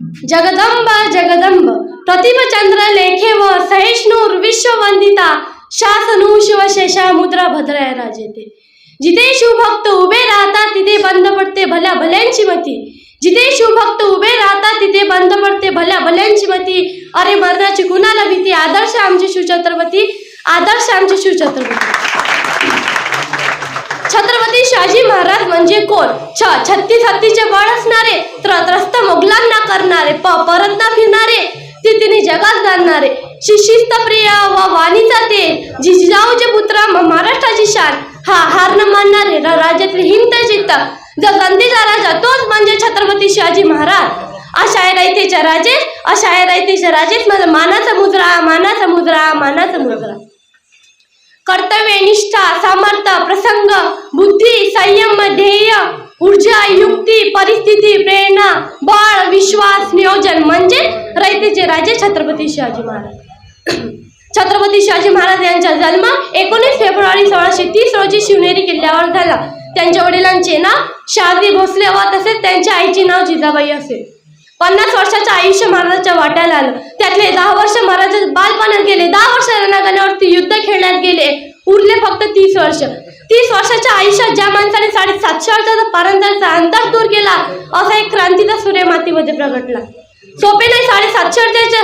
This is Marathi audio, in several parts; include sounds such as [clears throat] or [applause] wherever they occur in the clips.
जगदंब जगदंब प्रतिभचंद्र लेखे व सहिष्णूर विश्ववंदिता शासनू शिवशेषा मुद्रा भद्राय राजेते. जिथे शिवभक्त उभे राहतात तिथे बंद पडते भल्या भल्यांची मती. जिथे शिवभक्त उभे राहतात तिथे बंद पडते भल्या भल्यांची मती. अरे मरणाची कुणाला भीती? आदर्श आमची शिवछत्रपती आदर्श आमची शिवछत्रपती छत्रपती शिवाजी महाराज म्हणजे कोण? छ छत्तीस हत्तीचे बळ असणारे तर करणारे प परत न फिरणारे तिने जगात जाणणारे. शिशिस्त प्रिय व वाणीचा ते जिजाऊचे पुत्र महाराष्ट्राची शान. हा हार न मानणारे राज्यातील हिंद जित जर गंदीचा राजा तोच म्हणजे छत्रपती शिवाजी महाराज. अशा रायतेच्या रयतेच्या राजेश अशा रायतेच्या रयतेच्या राजेश. माझा मानाचा मुद्रा मानाचा मुद्रा मानाचा मुद्रा. कर्तव्य निष्ठा सामर्थ्य प्रसंग बुद्धी संयम ध्येय. ऊर्जा युक्ती परिस्थिती प्रेरणा बळ विश्वास नियोजन म्हणजे रयतेचे राजे छत्रपती शिवाजी महाराज. छत्रपती शिवाजी महाराज यांचा जन्म एकोणीस फेब्रुवारी सोळाशे तीस रोजी शिवनेरी किल्ल्यावर झाला. त्यांच्या वडिलांचे नाव शारदी भोसले व तसेच त्यांच्या आईचे नाव जिजाबाई असेल पन्नास वर्षाचं आयुष्य महाराजांच्या वाट्याला आलं. त्यातले दहा वर्ष महाराज बालपणात गेले. दहा वर्ष रणांगणावरती युद्ध खेळण्यात गेले. उरले फक्त तीस वर्ष. तीस वर्षाच्या आयुष्यात ज्या माणसाने साडेसातशे वर्षाचा पारंतरचा अंतर दूर केला असा एक क्रांतीचा सूर्य मातीमध्ये प्रगटला. सोपे नाही साडेसातशे वर्षाच्या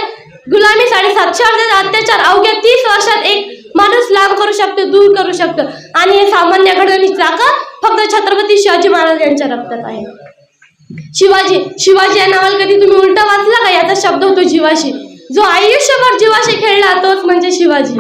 गुलामी साडेसातशे वर्षाचा अत्याचार अवघ्या तीस वर्षात एक माणूस लांब करू शकतो दूर करू शकतो. आणि हे सामान्य घडवणी ताकद फक्त छत्रपती शिवाजी महाराज यांच्या रक्तात आहे. शिवाजी शिवाजी या नावाला कधी तुम्ही उलटा वाचला का? याचा शब्द होतो जीवाशी. जो आयुष्यभर जीवाशी खेळला तोच म्हणजे शिवाजी.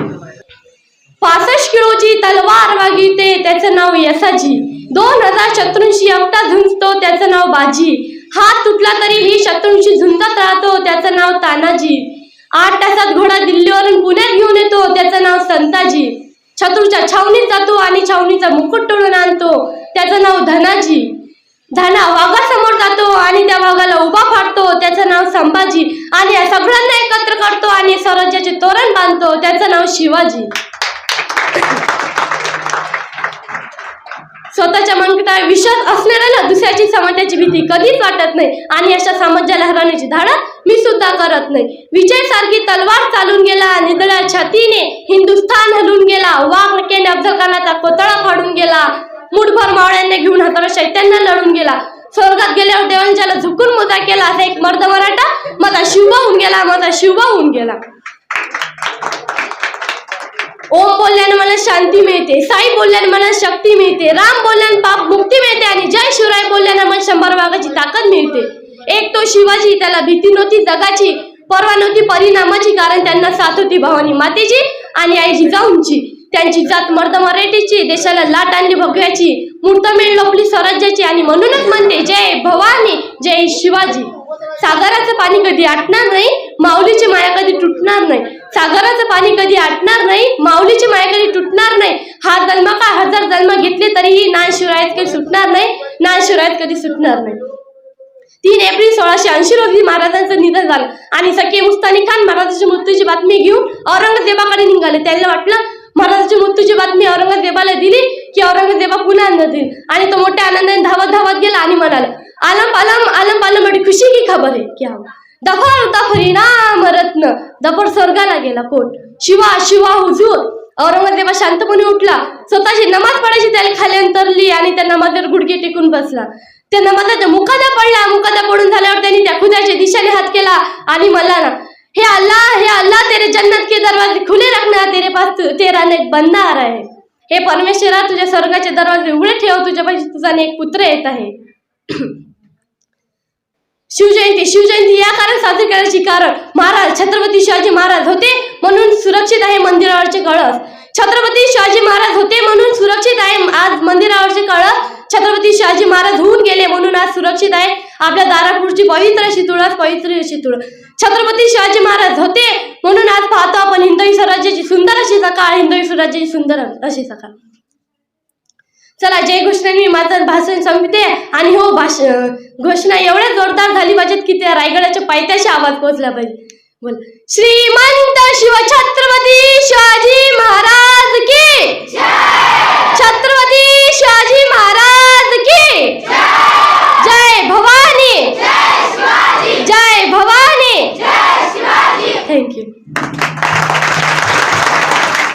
पासष्ट किलोची तलवार वागिते त्याचं नाव यसाजी. दोन हजार शत्रूंशी एकटा झुंजतो त्याचं नाव बाजी. हात तुटला तरीही शत्रूंशी झुंजत राहतो त्याचं नाव तानाजी. आठ तासात घोडा दिल्लीवरून पुण्यात घेऊन येतो त्याचं नाव संताजी. शत्रूच्या छावणीत जातो आणि छावणीचा मुकुट तोडून आणतो त्याचं नाव धनाजी. धना वाघासमोर जातो आणि त्या वाघाला उभा फाडतो. त्याचं नाव संभाजी. आणि या सगळ्यांना एकत्र करतो आणि स्वराज्याचे तोरण बांधतो. त्याचं नाव शिवाजी. स्वतःच्या मनगटावर विश्वास असणाऱ्याला दुसऱ्याची समाजाची भीती कधीच वाटत नाही. आणि अशा समाजाला हरवण्याची धाडा मी सुद्धा करत नाही. विजय सारखी तलवार चालून गेला निदळ्या छातीने हिंदुस्थान हलून गेला. वाघ केने अफजल खानाचा कोतळा फाडून गेला. मुठभर मावळ्यांना घेऊन हाताला शैत्यांना लढून गेला. स्वर्गात गेल्यावर देवांच्याला झुकून मोजा केला. असा एक मर्द मराठा माझा शिवबा होऊन गेला माझा शिवबा होऊन गेला. ओम बोलल्याने मला शांती मिळते साई बोलल्याने मला शक्ती मिळते राम बोलल्याने पाप मुक्ती मिळते आणि जय शिवराय बोलल्याने मला शंभर भागाची ताकद मिळते. एक तो शिवाजी त्याला भीती नव्हती जगाची परवा नव्हती परिणामाची कारण त्यांना साथ होती भवानी मातेची आणि आई जिजाऊंची त्यांची जात मर्द मराठीची देशाला लाट आणली भगव्याची मूर्तमेळ लोपली स्वराज्याची. आणि म्हणूनच म्हणते जय भवानी जय शिवाजी. सागराचं पाणी कधी आटणार नाही माऊलीची माया कधी तुटणार नाही. सागराचं पाणी कधी आटणार नाही माऊलीची माया कधी तुटणार नाही. हा जन्म का हजार जन्म घेतले तरीही ना शिवरायात कधी सुटणार नाही ना शिवरायात कधी सुटणार नाही. तीन एप्रिल सोळाशे ऐंशी रोजी महाराजांचं निधन झालं. आणि सखे मुस्तानी खान महाराजांच्या मृत्यूची बातमी घेऊन औरंगजेबाकडे निघाले. त्यांना वाटलं महाराजाच्या मृत्यूची बातमी औरंगजेबाला दिली की औरंगजेबा पुन्हा अन्न देईल. आणि तो मोठ्या आनंदाने धावत धावत गेला आणि म्हणाला आलम पालम आलम पालम बडी खुशी की खबर आहे? की हा दफर होता परिणाम रत्न दफर स्वर्गाला गेला कोट शिवा शिवा हुजूर. औरंगजेबा शांतपणे उठला. स्वतःची नमाज पडायची त्याला खाली अंतरली आणि त्या नमाजवर गुडघे टेकून बसला. त्या नमाजाच्या मुकादा पडला. मुकादा पडून झाल्यावर त्यांनी त्या खुदाच्या दिशेने हात केला आणि मला ना हे अल्लाह हे अल्लाह तेरे जन्नत के दरवाजे खुले रखना तेरे पास तेरा नेक बंदा आ रहा है हे परमेश्वरा तुझ्या स्वर्गाचे दरवाजे उघडे ठेव तुझ्या पाशी तुझा एक पुत्र येत आहे. [clears throat] शिवजयंती शिवजयंती या कारण साजरी करायची कारण महाराज छत्रपती शिवाजी महाराज होते म्हणून सुरक्षित आहे मंदिरावरचे कळस. छत्रपती शिवाजी महाराज होते म्हणून सुरक्षित आहे आज मंदिरावरचे कळस. छत्रपती शिवाजी महाराज होऊन गेले म्हणून आज सुरक्षित आहे. आपल्या दारापूरची पवित्र अशी तुळस पवित्र अशी तुळस. छत्रपती शिवाजी महाराज होते. म्हणून आज पाहतो आपण हिंदवी स्वराज्याची सुंदर अशी सकाळ हिंदवी स्वराज्याची सुंदर अशी सकाळ चला जय घोषणाने मी माझं भाषण संपते. आणि हो भाष घोषणा एवढ्या जोरदार झाली पाहिजेत की त्या रायगडाच्या पायथ्याशी आवाज पोहोचला पाहिजे. बोल. श्रीमंत शिवछत्रपती शिवाजी महाराज की छत्रपती शिवाजी महाराज की